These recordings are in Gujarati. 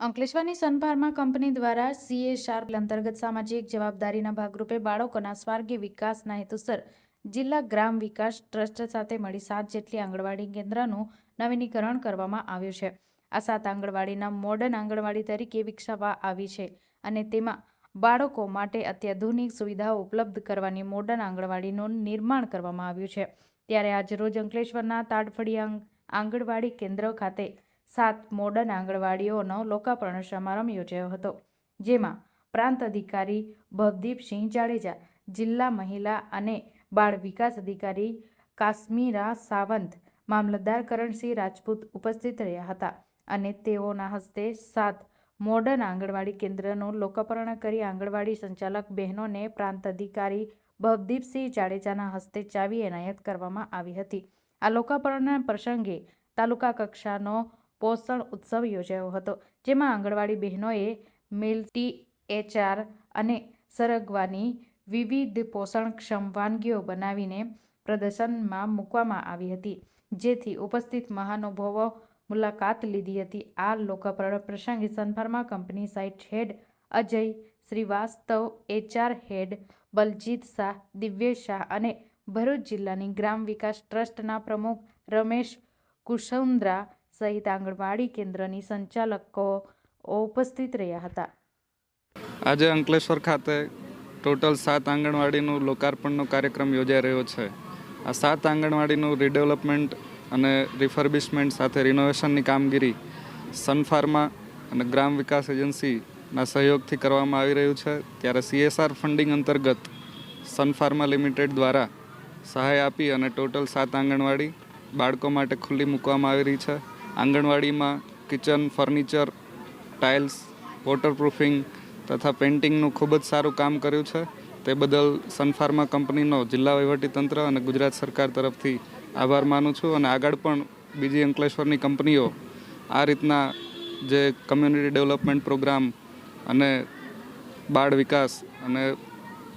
અંકલેશ્વરની સનફાર્મા કંપની દ્વારા સીએસઆર અંતર્ગત સામાજિક જવાબદારીના ભાગરૂપે બાળકોના સ્વાર્ગી વિકાસના હેતુસર જિલ્લા ગ્રામ વિકાસ ટ્રસ્ટ સાથે મળી સાત જેટલી આંગણવાડી કેન્દ્રનું નવીનીકરણ કરવામાં આવ્યું છે. આ સાત આંગણવાડીના મોડર્ન આંગણવાડી તરીકે વિકસાવવા આવી છે અને તેમાં બાળકો માટે અત્યાધુનિક સુવિધાઓ ઉપલબ્ધ કરવાની મોડર્ન આંગણવાડીનું નિર્માણ કરવામાં આવ્યું છે. ત્યારે આજરોજ અંકલેશ્વરના તાડફળિયા આંગણવાડી કેન્દ્ર ખાતે સાત મોડર્ન આંગણવાડીઓનો લોકાર્પણ સમારંભ યોજાયો હતો, જેમાં પ્રાંત અધિકારી ભવદીપસિંહ જાડેજા, જિલ્લા મહિલા અને બાળ વિકાસ અધિકારી કાશ્મીરા સાવંત, મામલતદાર કરણસિંહ રાજપૂત ઉપસ્થિત રહ્યા હતા અને તેઓના હસ્તે સાત મોડર્ન આંગણવાડી કેન્દ્રનું લોકાર્પણ કરી આંગણવાડી સંચાલક બહેનોને પ્રાંત અધિકારી ભવદીપસિંહ જાડેજાના હસ્તે ચાવી એનાયત કરવામાં આવી હતી. આ લોકાર્પણના પ્રસંગે તાલુકા કક્ષાનો પોષણ ઉત્સવ યોજાયો હતો, જેમાં આંગણવાડી બહેનોએ મિલ્ટી, એચઆર અને સરગવાની વિવિધ પોષણક્ષમ વાનગીઓ બનાવીને પ્રદર્શનમાં મૂકવામાં આવી હતી, જેથી ઉપસ્થિત મહાનુભાવો મુલાકાત લીધી હતી. આ લોકપ્રણ પ્રસંગે Sun Pharma company site head Ajay Shrivastava, HR head Baljit Shah Divyesh Shah અને ભરૂચ જિલ્લાની ગ્રામ વિકાસ ટ્રસ્ટના પ્રમુખ રમેશ કુશુન્દ્રા સહિત આંગણવાડી કેન્દ્રની સંચાલકો ઉપસ્થિત રહ્યા હતા. આજે અંકલેશ્વર ખાતે ટોટલ સાત આંગણવાડીનું લોકાર્પણનો કાર્યક્રમ યોજાઈ રહ્યો છે. આ સાત આંગણવાડીનું રીડેવલપમેન્ટ અને રિફર્બિશમેન્ટ સાથે રિનોવેશનની કામગીરી સનફાર્મા અને ગ્રામ વિકાસ એજન્સીના સહયોગથી કરવામાં આવી રહ્યું છે. ત્યારે સીએસઆર ફંડિંગ અંતર્ગત સનફાર્મા લિમિટેડ દ્વારા સહાય આપી અને ટોટલ સાત આંગણવાડી બાળકો માટે ખુલ્લી મૂકવામાં આવી રહી છે. આંગણવાડીમાં, કિચન, ફર્નિચર, ટાઇલ્સ વોટરપ્રૂફિંગ તથા પેઇન્ટિંગનું ખૂબ જ સારું કામ કર્યું છે. તે બદલ સનફાર્મા કંપનીનો જિલ્લા વહીવટીતંત્ર અને ગુજરાત સરકાર તરફથી આભાર માનું છું અને આગળ પણ બીજી અંકલેશ્વરની કંપનીઓ આ રીતના જે કમ્યુનિટી ડેવલપમેન્ટ પ્રોગ્રામ અને બાળ વિકાસ અને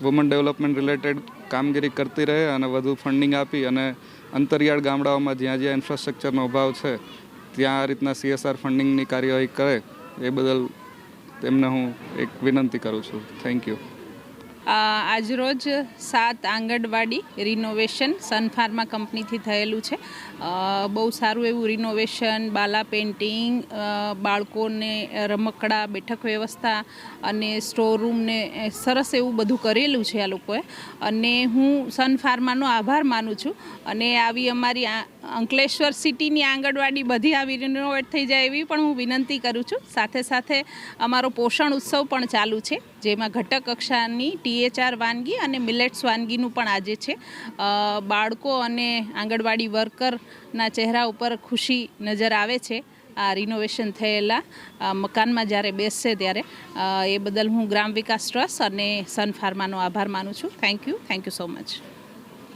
વુમન ડેવલપમેન્ટ રિલેટેડ કામગીરી કરતી રહે અને વધુ ફંડિંગ આપી અને અંતરિયાળ ગામડાઓમાં જ્યાં જ્યાં ઇન્ફ્રાસ્ટ્રક્ચરનો અભાવ છે ત્યાં રીતના સીએસઆર ફંડિંગની કાર્યવાહી કરે, એ બદલ તેમને હું એક વિનંતી કરું છું. થેન્ક યુ આજરોજ સાત આંગણવાડી રિનોવેશન સન ફાર્મા કંપનીથી થયેલું છે. બહુ સારું એવું રિનોવેશન બાલા પેઇન્ટિંગ બાળકોને રમકડા, બેઠક વ્યવસ્થા અને સ્ટોર રૂમને સરસ એવું બધું કરેલું છે આ લોકોએ. અને હું સન ફાર્માનો આભાર માનું છું. અને આવી અમારી અંકલેશ્વર સિટીની આંગણવાડી બધી આવી રિનોવેટ થઈ જાય એવી પણ હું વિનંતી કરું છું. સાથે સાથે અમારો પોષણ ઉત્સવ પણ ચાલુ છે, જેમાં ઘટક કક્ષાની ટીએચઆર વાનગી અને મિલેટ્સ વાનગીનું પણ આજે છે. બાળકો અને આંગણવાડી વર્કરના ચહેરા ઉપર ખુશી નજર આવે છે આ રિનોવેશન થયેલા મકાનમાં જ્યારે બેસશે ત્યારે. એ બદલ હું ગ્રામ વિકાસ ટ્રસ્ટ અને સન ફાર્માનો આભાર માનું છું. Thank you thank you so much